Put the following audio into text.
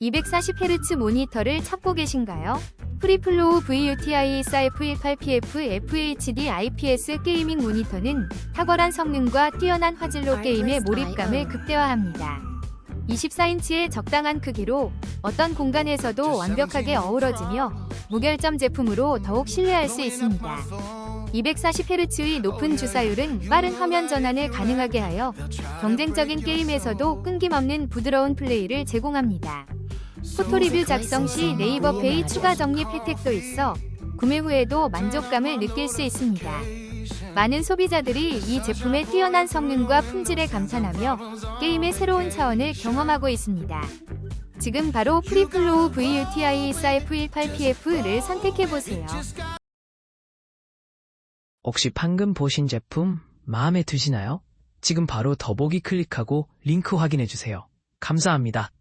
240Hz 모니터를 찾고 계신가요? 프리플로우 VUTI SIF18PF FHD IPS 게이밍 모니터는 탁월한 성능과 뛰어난 화질로 게임의 몰입감을 극대화합니다. 24인치의 적당한 크기로 어떤 공간에서도 완벽하게 어우러지며 무결점 제품으로 더욱 신뢰할 수 있습니다. 240Hz의 높은 주사율은 빠른 화면 전환을 가능하게 하여 경쟁적인 게임에서도 끊김없는 부드러운 플레이를 제공합니다. 포토 리뷰 작성 시 네이버 페이 추가 적립 혜택도 있어 구매 후에도 만족감을 느낄 수 있습니다. 많은 소비자들이 이 제품의 뛰어난 성능과 품질에 감탄하며 게임의 새로운 차원을 경험하고 있습니다. 지금 바로 프리플로우 VUTI SIF18PF를 선택해보세요. 혹시 방금 보신 제품 마음에 드시나요? 지금 바로 더보기 클릭하고 링크 확인해 주세요. 감사합니다.